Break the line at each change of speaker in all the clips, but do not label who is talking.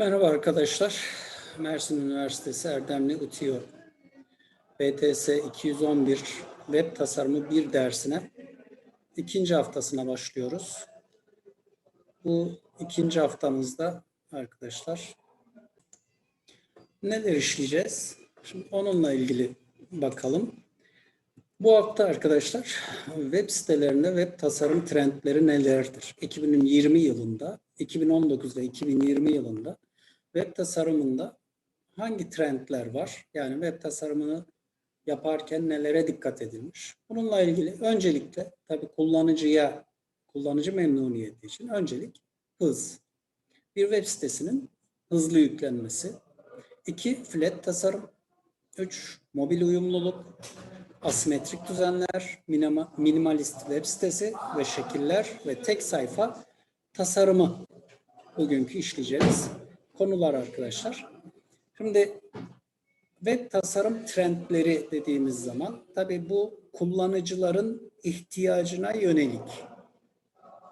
Merhaba arkadaşlar. Mersin Üniversitesi Erdemli UTİO BTS 211 Web Tasarımı 1 dersine ikinci haftasına başlıyoruz. Bu ikinci haftamızda arkadaşlar neler işleyeceğiz? Şimdi onunla ilgili bakalım. Bu hafta arkadaşlar web sitelerinde web tasarım trendleri nelerdir? 2020 yılında, 2019 ve 2020 yılında web tasarımında hangi trendler var? Yani web tasarımını yaparken nelere dikkat edilmiş? Bununla ilgili öncelikle tabii kullanıcıya, kullanıcı memnuniyeti için öncelik hız. Bir web sitesinin hızlı yüklenmesi. İki, flat tasarım. Üç, mobil uyumluluk asimetrik düzenler, minima, minimalist web sitesi ve şekiller ve tek sayfa tasarımı bugünkü işleyeceğimiz konular arkadaşlar. Şimdi web tasarım trendleri dediğimiz zaman tabii bu kullanıcıların ihtiyacına yönelik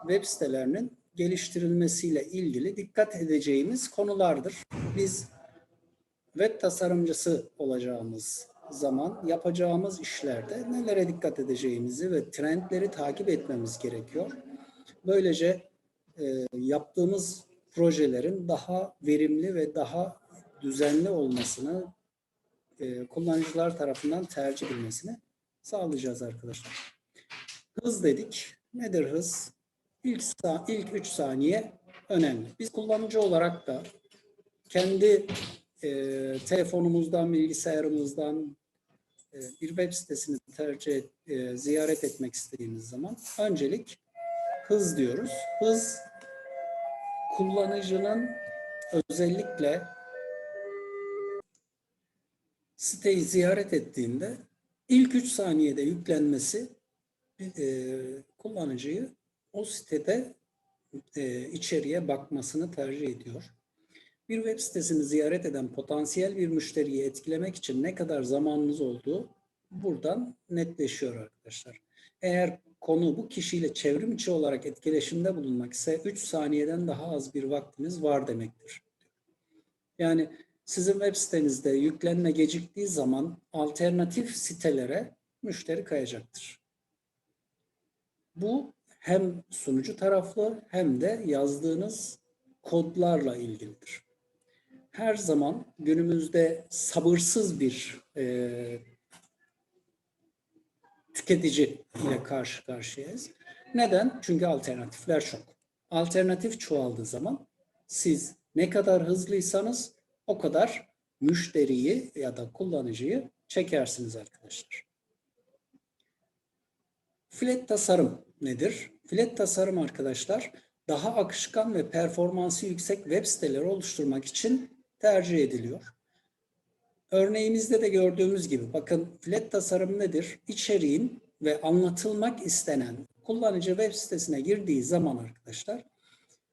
web sitelerinin geliştirilmesiyle ilgili dikkat edeceğimiz konulardır. Biz web tasarımcısı olacağımız zaman yapacağımız işlerde nelere dikkat edeceğimizi ve trendleri takip etmemiz gerekiyor. Böylece e, yaptığımız projelerin daha verimli ve daha düzenli olmasını e, kullanıcılar tarafından tercih edilmesini sağlayacağız arkadaşlar. Hız dedik. Nedir hız? İlk, ilk 3 saniye önemli. Biz kullanıcı olarak da kendi e, telefonumuzdan, bilgisayarımızdan e, bir web sitesini tercih e, ziyaret etmek istediğimiz zaman öncelik hız diyoruz. Hız kullanıcının özellikle siteyi ziyaret ettiğinde ilk 3 saniyede yüklenmesi e, kullanıcıyı o sitede e, içeriye bakmasını tercih ediyor. Bir web sitesini ziyaret eden potansiyel bir müşteriyi etkilemek için ne kadar zamanınız olduğu buradan netleşiyor arkadaşlar. Eğer konu bu kişiyle çevrim içi olarak etkileşimde bulunmak ise 3 saniyeden daha az bir vaktiniz var demektir. Yani sizin web sitenizde yüklenme geciktiği zaman alternatif sitelere müşteri kayacaktır. Bu hem sunucu taraflı hem de yazdığınız kodlarla ilgilidir her zaman günümüzde sabırsız bir e, tüketici ile karşı karşıyayız. Neden? Çünkü alternatifler çok. Alternatif çoğaldığı zaman siz ne kadar hızlıysanız o kadar müşteriyi ya da kullanıcıyı çekersiniz arkadaşlar. Flat tasarım nedir? Flat tasarım arkadaşlar daha akışkan ve performansı yüksek web siteleri oluşturmak için tercih ediliyor. Örneğimizde de gördüğümüz gibi bakın flat tasarım nedir? İçeriğin ve anlatılmak istenen kullanıcı web sitesine girdiği zaman arkadaşlar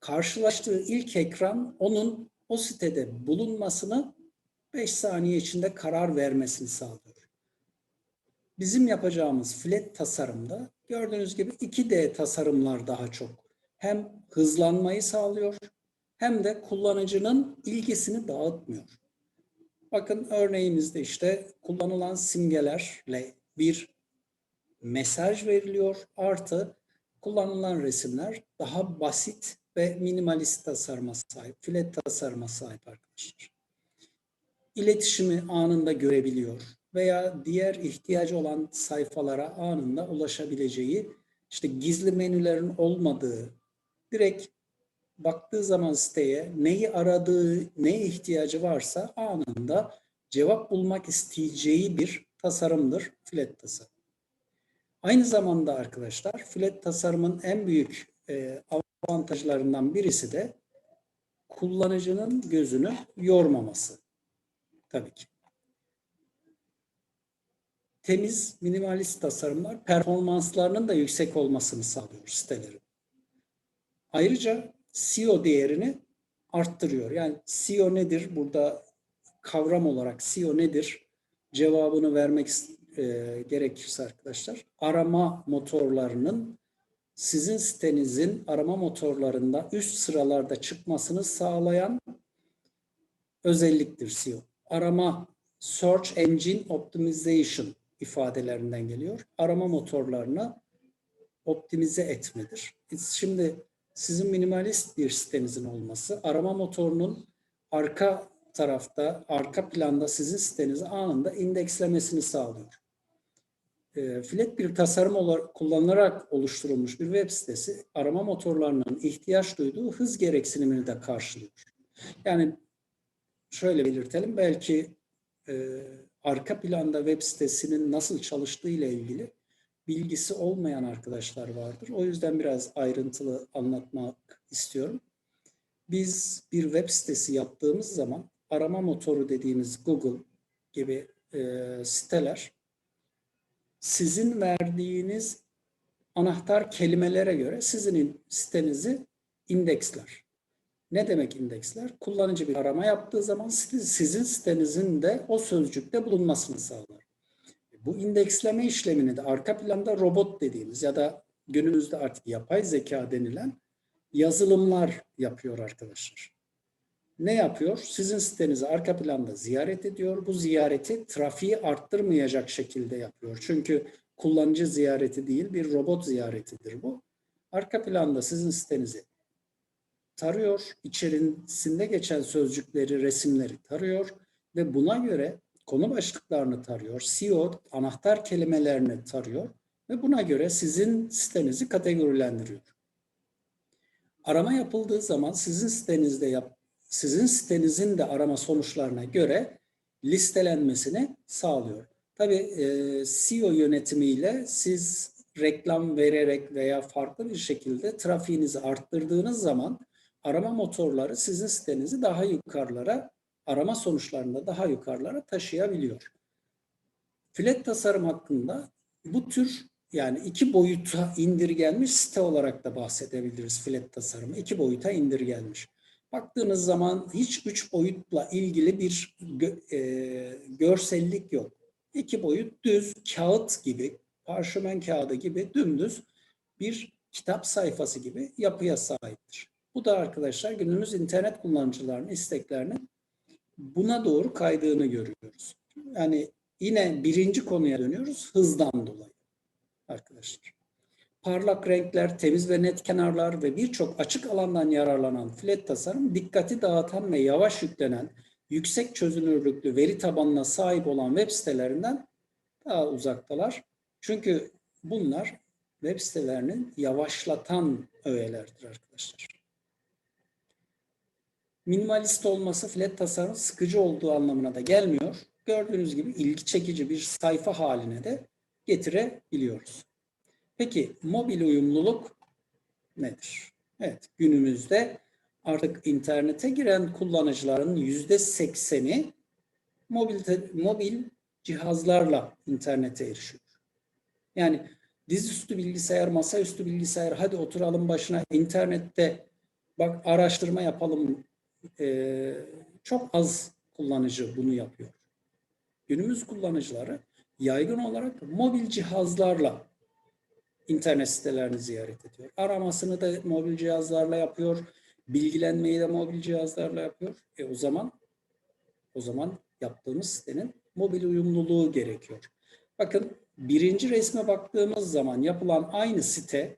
karşılaştığı ilk ekran onun o sitede bulunmasını 5 saniye içinde karar vermesini sağlıyor. Bizim yapacağımız flat tasarımda gördüğünüz gibi 2D tasarımlar daha çok hem hızlanmayı sağlıyor hem de kullanıcının ilgisini dağıtmıyor. Bakın örneğimizde işte kullanılan simgelerle bir mesaj veriliyor. Artı kullanılan resimler daha basit ve minimalist tasarıma sahip, flat tasarıma sahip arkadaşlar. İletişimi anında görebiliyor veya diğer ihtiyacı olan sayfalara anında ulaşabileceği, işte gizli menülerin olmadığı, direkt baktığı zaman siteye neyi aradığı, neye ihtiyacı varsa anında cevap bulmak isteyeceği bir tasarımdır flat tasarım. Aynı zamanda arkadaşlar flat tasarımın en büyük e, avantajlarından birisi de kullanıcının gözünü yormaması. Tabii ki. Temiz, minimalist tasarımlar performanslarının da yüksek olmasını sağlıyor sitelerin. Ayrıca SEO değerini arttırıyor. Yani SEO nedir? Burada kavram olarak SEO nedir? Cevabını vermek e, gerekirse arkadaşlar arama motorlarının sizin sitenizin arama motorlarında üst sıralarda çıkmasını sağlayan özelliktir SEO. Arama Search Engine Optimization ifadelerinden geliyor. Arama motorlarını optimize etmedir. Şimdi sizin minimalist bir sitenizin olması, arama motorunun arka tarafta, arka planda sizin sitenizi anında indekslemesini sağlıyor. E, flat bir tasarım olarak kullanılarak oluşturulmuş bir web sitesi arama motorlarının ihtiyaç duyduğu hız gereksinimini de karşılıyor. Yani şöyle belirtelim belki e, arka planda web sitesinin nasıl çalıştığı ile ilgili bilgisi olmayan arkadaşlar vardır. O yüzden biraz ayrıntılı anlatmak istiyorum. Biz bir web sitesi yaptığımız zaman arama motoru dediğimiz Google gibi e, siteler sizin verdiğiniz anahtar kelimelere göre sizin sitenizi indeksler. Ne demek indeksler? Kullanıcı bir arama yaptığı zaman sizin sitenizin de o sözcükte bulunmasını sağlar. Bu indeksleme işlemini de arka planda robot dediğimiz ya da günümüzde artık yapay zeka denilen yazılımlar yapıyor arkadaşlar. Ne yapıyor? Sizin sitenizi arka planda ziyaret ediyor. Bu ziyareti trafiği arttırmayacak şekilde yapıyor. Çünkü kullanıcı ziyareti değil bir robot ziyaretidir bu. Arka planda sizin sitenizi tarıyor, içerisinde geçen sözcükleri, resimleri tarıyor ve buna göre konu başlıklarını tarıyor, SEO anahtar kelimelerini tarıyor ve buna göre sizin sitenizi kategorilendiriyor. Arama yapıldığı zaman sizin sitenizde yap, sizin sitenizin de arama sonuçlarına göre listelenmesini sağlıyor. Tabii e, SEO yönetimiyle siz reklam vererek veya farklı bir şekilde trafiğinizi arttırdığınız zaman arama motorları sizin sitenizi daha yukarılara, arama sonuçlarında daha yukarılara taşıyabiliyor. Flat tasarım hakkında bu tür yani iki boyuta indirgenmiş site olarak da bahsedebiliriz flat tasarımı. iki boyuta indirgenmiş. Baktığınız zaman hiç üç boyutla ilgili bir gö e, görsellik yok. İki boyut düz kağıt gibi, parşömen kağıdı gibi dümdüz bir kitap sayfası gibi yapıya sahiptir. Bu da arkadaşlar günümüz internet kullanıcılarının isteklerinin buna doğru kaydığını görüyoruz. Yani yine birinci konuya dönüyoruz hızdan dolayı arkadaşlar. Parlak renkler, temiz ve net kenarlar ve birçok açık alandan yararlanan flat tasarım dikkati dağıtan ve yavaş yüklenen yüksek çözünürlüklü veri tabanına sahip olan web sitelerinden daha uzaktalar. Çünkü bunlar web sitelerinin yavaşlatan öğelerdir arkadaşlar. Minimalist olması flat tasarım sıkıcı olduğu anlamına da gelmiyor. Gördüğünüz gibi ilgi çekici bir sayfa haline de getirebiliyoruz. Peki mobil uyumluluk nedir? Evet günümüzde artık internete giren kullanıcıların yüzde sekseni mobil, mobil cihazlarla internete erişiyor. Yani dizüstü bilgisayar, masaüstü bilgisayar hadi oturalım başına internette bak araştırma yapalım ee, çok az kullanıcı bunu yapıyor. Günümüz kullanıcıları yaygın olarak mobil cihazlarla internet sitelerini ziyaret ediyor. Aramasını da mobil cihazlarla yapıyor. Bilgilenmeyi de mobil cihazlarla yapıyor. E o zaman o zaman yaptığımız sitenin mobil uyumluluğu gerekiyor. Bakın birinci resme baktığımız zaman yapılan aynı site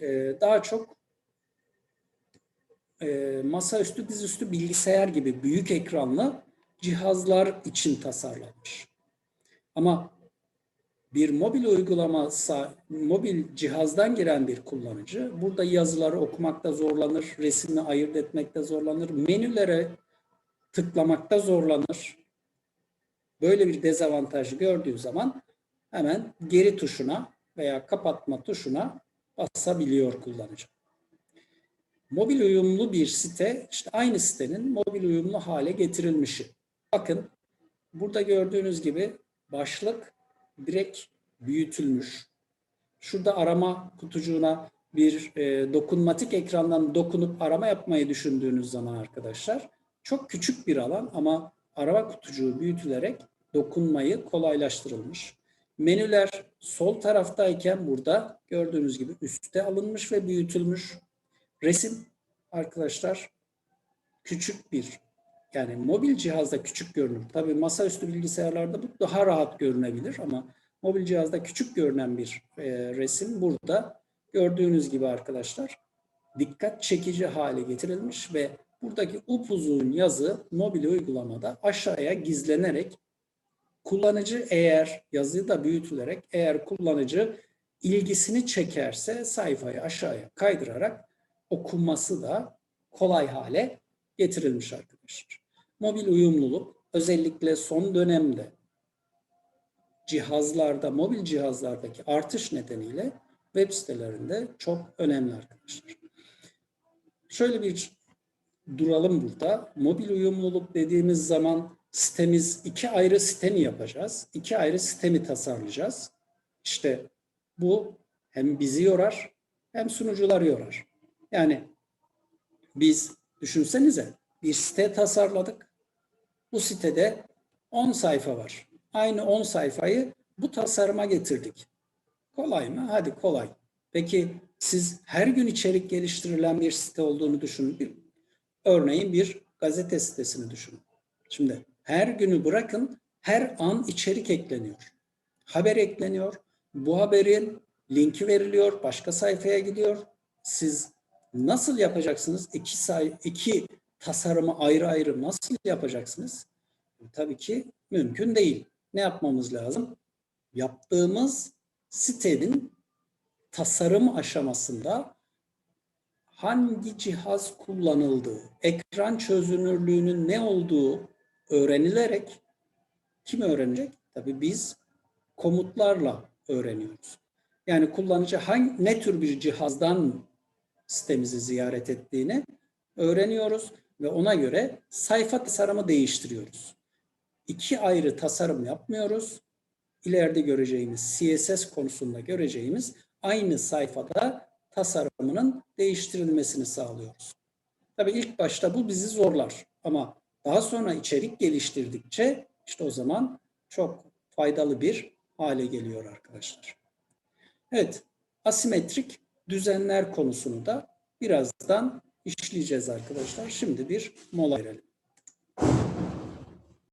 e, daha çok e, masaüstü dizüstü bilgisayar gibi büyük ekranlı cihazlar için tasarlanmış. Ama bir mobil uygulama, mobil cihazdan giren bir kullanıcı burada yazıları okumakta zorlanır, resmini ayırt etmekte zorlanır, menülere tıklamakta zorlanır. Böyle bir dezavantajı gördüğü zaman hemen geri tuşuna veya kapatma tuşuna basabiliyor kullanıcı. Mobil uyumlu bir site, işte aynı sitenin mobil uyumlu hale getirilmişi. Bakın burada gördüğünüz gibi başlık direkt büyütülmüş. Şurada arama kutucuğuna bir e, dokunmatik ekrandan dokunup arama yapmayı düşündüğünüz zaman arkadaşlar çok küçük bir alan ama arama kutucuğu büyütülerek dokunmayı kolaylaştırılmış. Menüler sol taraftayken burada gördüğünüz gibi üstte alınmış ve büyütülmüş. Resim arkadaşlar küçük bir Yani mobil cihazda küçük görünür. Tabii masaüstü bilgisayarlarda bu daha rahat görünebilir ama mobil cihazda küçük görünen bir e, resim burada gördüğünüz gibi arkadaşlar dikkat çekici hale getirilmiş ve buradaki upuzun yazı mobil uygulamada aşağıya gizlenerek kullanıcı eğer yazı da büyütülerek eğer kullanıcı ilgisini çekerse sayfayı aşağıya kaydırarak okunması da kolay hale getirilmiş arkadaşlar. Mobil uyumluluk özellikle son dönemde cihazlarda, mobil cihazlardaki artış nedeniyle web sitelerinde çok önemli arkadaşlar. Şöyle bir duralım burada. Mobil uyumluluk dediğimiz zaman sitemiz iki ayrı site mi yapacağız? İki ayrı site mi tasarlayacağız? İşte bu hem bizi yorar hem sunucular yorar. Yani biz düşünsenize bir site tasarladık. Bu sitede 10 sayfa var. Aynı 10 sayfayı bu tasarıma getirdik. Kolay mı? Hadi kolay. Peki siz her gün içerik geliştirilen bir site olduğunu düşünün. Örneğin bir gazete sitesini düşünün. Şimdi her günü bırakın her an içerik ekleniyor. Haber ekleniyor. Bu haberin linki veriliyor. Başka sayfaya gidiyor. Siz nasıl yapacaksınız? İki, say iki tasarımı ayrı ayrı nasıl yapacaksınız? Tabii ki mümkün değil. Ne yapmamız lazım? Yaptığımız sitenin tasarım aşamasında hangi cihaz kullanıldığı, ekran çözünürlüğünün ne olduğu öğrenilerek kim öğrenecek? Tabii biz komutlarla öğreniyoruz. Yani kullanıcı hangi ne tür bir cihazdan sitemizi ziyaret ettiğini öğreniyoruz ve ona göre sayfa tasarımı değiştiriyoruz. İki ayrı tasarım yapmıyoruz. İleride göreceğimiz CSS konusunda göreceğimiz aynı sayfada tasarımının değiştirilmesini sağlıyoruz. Tabii ilk başta bu bizi zorlar ama daha sonra içerik geliştirdikçe işte o zaman çok faydalı bir hale geliyor arkadaşlar. Evet, asimetrik düzenler konusunu da birazdan işleyeceğiz arkadaşlar. Şimdi bir mola verelim.